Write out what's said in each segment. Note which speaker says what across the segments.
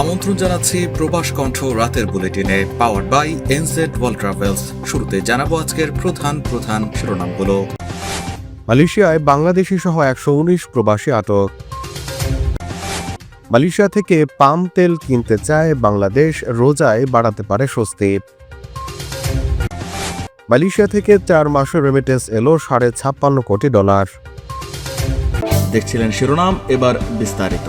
Speaker 1: আমন্ত্রণ জানাচ্ছি প্রবাস কণ্ঠ রাতের বুলেটিনে power by NZ world travels শুরুতে জানাব আজকের প্রধান প্রধান শিরোনামগুলো।
Speaker 2: মালয়েশিয়ায় বাংলাদেশি সহ একশো উনিশ প্রবাসী আটক। মালয়েশিয়া থেকে পাম তেল কিনতে চায় বাংলাদেশ রোজায় বাড়াতে পারে স্বস্তি। মালয়েশিয়া থেকে চার মাসের রেমিটেন্স এলো সাড়ে ছাপ্পান্ন কোটি ডলার।
Speaker 1: দেখছিলেন শিরোনাম এবার বিস্তারিত।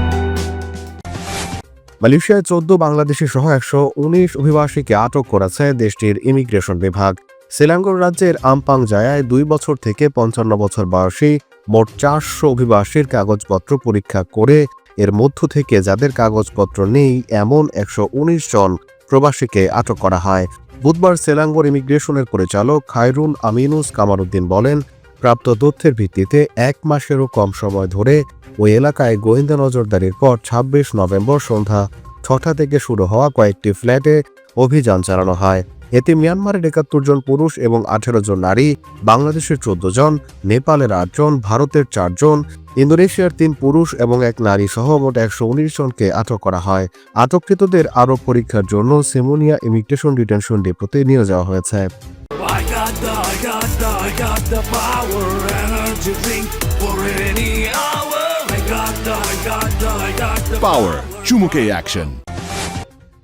Speaker 2: মালয়েশিয়ায় চোদ্দ বাংলাদেশি সহ একশো উনিশ অভিবাসীকে আটক করেছে দেশটির ইমিগ্রেশন বিভাগ। সিলাঙ্গর রাজ্যের আমপাং জায়ায় দুই বছর থেকে পঞ্চান্ন বছর বয়সী মোট চারশো অভিবাসীর কাগজপত্র পরীক্ষা করে এর মধ্য থেকে যাদের কাগজপত্র নেই, এমন একশো উনিশ জন প্রবাসীকে আটক করা হয়। বুধবার সেলাঙ্গর ইমিগ্রেশনের পরিচালক খায়রুন আমিনুস কামারুদ্দিন বলেন প্রাপ্ত তথ্যের ভিত্তিতে এক মাসেরও কম সময় ধরে ওই এলাকায় গোয়েন্দা নজরদারির পর ছাব্বিশ নভেম্বর সন্ধ্যা ছটা থেকে শুরু হওয়া কয়েকটি ফ্ল্যাটে অভিযান চালানো হয়। এতে মিয়ানমারের একাত্তর জন পুরুষ এবং আঠেরো জন নারী, বাংলাদেশের চোদ্দ জন, নেপালের আটজন ভারতের চারজন ইন্দোনেশিয়ার তিন পুরুষ এবং এক নারী সহ মোট একশো উনিশ জনকে আটক করা হয়। আটককৃতদের আরও পরীক্ষার জন্য সেমোনিয়া ইমিগ্রেশন ডিটেনশন ডিপোতে নিয়ে যাওয়া হয়েছে।
Speaker 3: I got the power, energy drink for any hour. I got the, I got the, I got the
Speaker 4: Power চুমুকে অ্যাকশন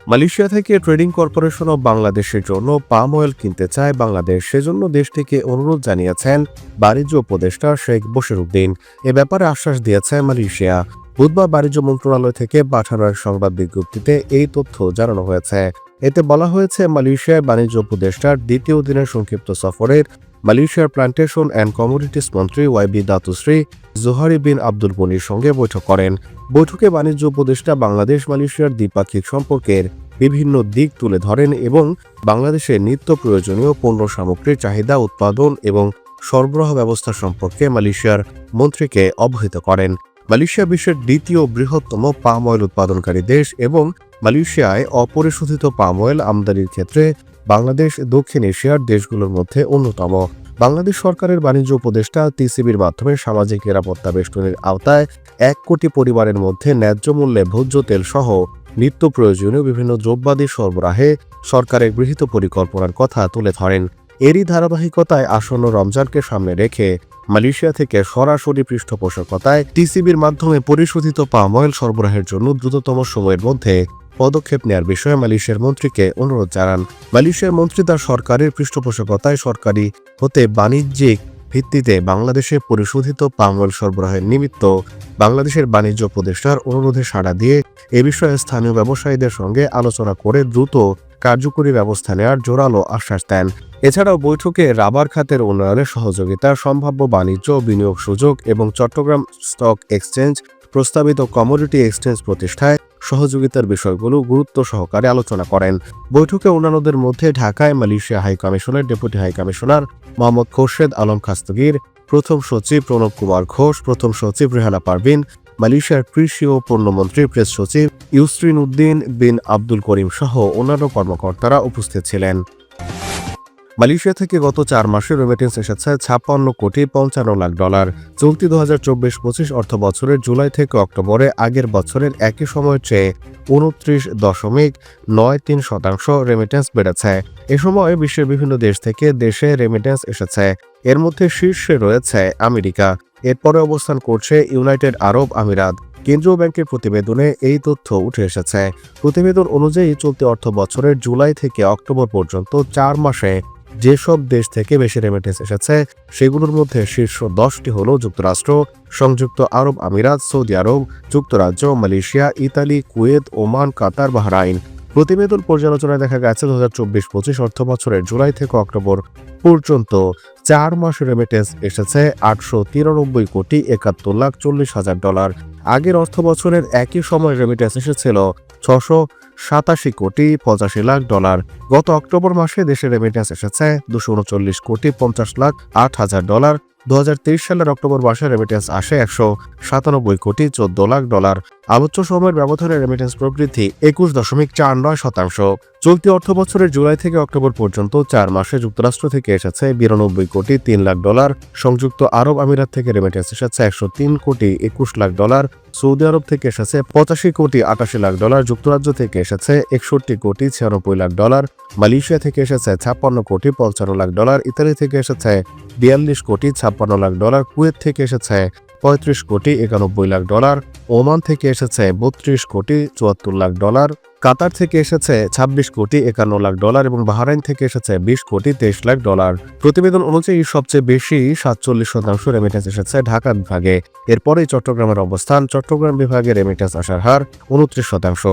Speaker 2: মালয়েশিয়া থেকে ট্রেডিং কর্পোরেশন অব বাংলাদেশের জন্য পাম অয়েল কিনতে চায় বাংলাদেশ। সেজন্য দেশটিকে অনুরোধ জানিয়েছেন বাণিজ্য উপদেষ্টা শেখ বশিরউদ্দিন এ ব্যাপারে আশ্বাস দিয়েছে মালয়েশিয়া। বুধবার বাণিজ্য মন্ত্রণালয় থেকে পাঠানো এক সংবাদ বিজ্ঞপ্তিতে এই তথ্য জানানো হয়েছে। এতে বলা হয়েছে মালয়েশিয়ার বাণিজ্য উপদেষ্টার দ্বিতীয় দিনের সংক্ষিপ্ত সফরের মালয়েশিয়ার প্লান্টেশন অ্যান্ড কমোডিটিস মন্ত্রী ওয়াইবি দাতুশ্রী জোহারি বিন আব্দুল গনির সঙ্গে বৈঠক করেন। বৈঠকে বাণিজ্য উপদেষ্টা বাংলাদেশ মালয়েশিয়ার দ্বিপাক্ষিক সম্পর্কের বিভিন্ন দিক তুলে ধরেন এবং বাংলাদেশের নিত্য প্রয়োজনীয় পণ্য সামগ্রীর চাহিদা, উৎপাদন এবং সরবরাহ ব্যবস্থা সম্পর্কে মালয়েশিয়ার মন্ত্রীকে অবহিত করেন। মালয়েশিয়া বিশ্বের দ্বিতীয় বৃহত্তম পাম অয়েল উৎপাদনকারী দেশ এবং মালয়েশিয়ায় অপরিশোধিত পাম অয়েল আমদানির ক্ষেত্রে বাংলাদেশ, দক্ষিণ এশিয়ার দেশগুলোর মধ্যে অন্যতম। বাংলাদেশ সরকারের বাণিজ্য উপদেষ্টা টিসিবির মাধ্যমে সামাজিক নিরাপত্তা বেষ্টনীর আওতায় এক কোটি পরিবারের মধ্যে ন্যায্য মূল্যে ভোজ্য তেল সহ নিত্য প্রয়োজনীয় বিভিন্ন দ্রব্যাদি সরবরাহে সরকারের গৃহীত পরিকল্পনার কথা তুলে ধরেন। এরই ধারাবাহিকতায় আসন্ন রমজানকে সামনে রেখে মালয়েশিয়া থেকে সরাসরি পৃষ্ঠপোষকতায় টিসিবির মাধ্যমে পরিশোধিত পাম অয়েল সরবরাহের জন্য দ্রুততম সময়ের মধ্যে পদক্ষেপ নেওয়ার বিষয়ে মালয়েশিয়ার মন্ত্রীকে অনুরোধ জানান। মালয়েশিয়ার মন্ত্রী তার সরকারের পৃষ্ঠপোষকতায় সরকারি হতে বাণিজ্যিক ভিত্তিতে বাংলাদেশে পরিশোধিত পাম সরবরাহের নিমিত্ত বাংলাদেশের বাণিজ্য উপদেষ্টার অনুরোধে সাড়া দিয়ে এ বিষয়ে স্থানীয় ব্যবসায়ীদের সঙ্গে আলোচনা করে দ্রুত কার্যকরী ব্যবস্থা নেওয়ার জোরালো আশ্বাস দেন। এছাড়াও বৈঠকে রাবার খাতের উন্নয়নে সহযোগিতা, সম্ভাব্য বাণিজ্য বিনিয়োগ সুযোগ এবং চট্টগ্রাম স্টক এক্সচেঞ্জ প্রস্তাবিত কমোডিটি এক্সচেঞ্জ প্রতিষ্ঠায় সহযোগিতার বিষয়গুলো গুরুত্ব সহকারে আলোচনা করেন। বৈঠকে অন্যান্যদের মধ্যে ঢাকায় মালয়েশিয়া হাই কমিশনের, deputy high commissioner Mohammad Khorshed Alam Khastagir, প্রথম সচিব প্রণব কুমার ঘোষ, প্রথম সচিব রেহানা পারভিন, মালয়েশিয়ার কৃষি ও পণ্যমন্ত্রী, প্রেস সচিব ইউসরিন উদ্দিন বিন আব্দুল করিম সহ অন্যান্য কর্মকর্তারা উপস্থিত ছিলেন। মালয়েশিয়া থেকে গত চার মাসে রেমিটেন্স এসেছে ছাপ্পান্ন কোটি পঞ্চান্ন লাখ ডলার। চলতি দু হাজার চব্বিশ পঁচিশ অর্থ বছরের জুলাই থেকে অক্টোবরে আগের বছরের একই সময়ের চেয়ে উনত্রিশ দশমিক নয় তিন শতাংশ রেমিটেন্স বেড়েছে। এ সময় বিশ্বের বিভিন্ন দেশ থেকে দেশে রেমিটেন্স এসেছে। এর মধ্যে শীর্ষে রয়েছে আমেরিকা। এরপরে অবস্থান করছে ইউনাইটেড আরব আমিরাত। কেন্দ্রীয় ব্যাংকের প্রতিবেদনে এই তথ্য উঠে এসেছে। প্রতিবেদন অনুযায়ী চলতি অর্থ বছরের জুলাই থেকে অক্টোবর পর্যন্ত চার মাসে যেসব দেশ থেকে বেশি রেমিটেন্স এসেছে, সেগুলোর মধ্যে শীর্ষ দশটি হল যুক্তরাষ্ট্র, সংযুক্ত আরব আমিরাত, সৌদি আরব, যুক্তরাজ্য, Malaysia, Italy, Kuwait, Oman, Qatar, Bahrain. প্রতিবেদন পর্যালোচনায় দেখা গেছে দু হাজার চব্বিশ পঁচিশ অর্থ বছরের জুলাই থেকে অক্টোবর পর্যন্ত চার মাস রেমিটেন্স এসেছে আটশো তিরানব্বই কোটি একাত্তর লাখ চল্লিশ হাজার ডলার। আগের অর্থ বছরের একই সময় রেমিটেন্স এসেছিল ছশো সাতাশি কোটি পঁচাশি লাখ ডলার। গত অক্টোবর মাসে দেশের রেমিটেন্স এসেছে দুশো উনচল্লিশ কোটি পঞ্চাশ লাখ আট হাজার ডলার। দু হাজার তেইশ সালের অক্টোবর মাসে রেমিটেন্স আসে একশো সাতানব্বই কোটি চোদ্দ লাখ ডলার। আলোচ্য সময়ের ব্যবধানে রেমিটেন্স প্রবৃদ্ধি একুশ দশমিক চার নয় শতাংশ। চলতি অর্থ বছরের জুলাই থেকে অক্টোবর পর্যন্ত চার মাসে যুক্তরাষ্ট্র থেকে এসেছে বিরানব্বই কোটি তিন লাখ ডলার। সংযুক্ত আরব আমিরাত থেকে রেমিটেন্স এসেছে একশো তিন কোটি একুশ লাখ ডলার। সৌদি আরব থেকে এসেছে পঁচাশি কোটি আটাশি লাখ ডলার। যুক্তরাজ্য থেকে এসেছে একষট্টি কোটি ছিয়ানব্বই লাখ ডলার। মালয়েশিয়া থেকে এসেছে ছাপ্পান্ন কোটি পঞ্চান্ন লাখ ডলার। ইতালি থেকে এসেছে বিয়াল্লিশ কোটি ছাপ্পান্ন লাখ ডলার কুয়েত থেকে এসেছে, পঁয়ত্রিশ কোটি একানব্বই লাখ ডলার, ওমান থেকে এসেছে বত্রিশ কোটি চুয়াত্তর লাখ ডলার, কাতার থেকে এসেছে ছাব্বিশ কোটি একান্ন লাখ ডলার এবং বাহারাইন থেকে এসেছে বিশ কোটি তেইশ লাখ ডলার। প্রতিবেদন অনুযায়ী সবচেয়ে বেশি সাতচল্লিশ শতাংশ রেমিটেন্স এসেছে ঢাকা বিভাগে। এরপরেই চট্টগ্রামের অবস্থান, চট্টগ্রাম বিভাগে রেমিটেন্স আসার হার উনত্রিশ শতাংশ।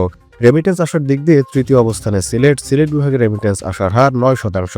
Speaker 2: রেমিটেন্স আসার দিক দিয়ে তৃতীয় অবস্থানে সিলেট সিলেট বিভাগে রেমিটেন্স আসার হার নয় শতাংশ।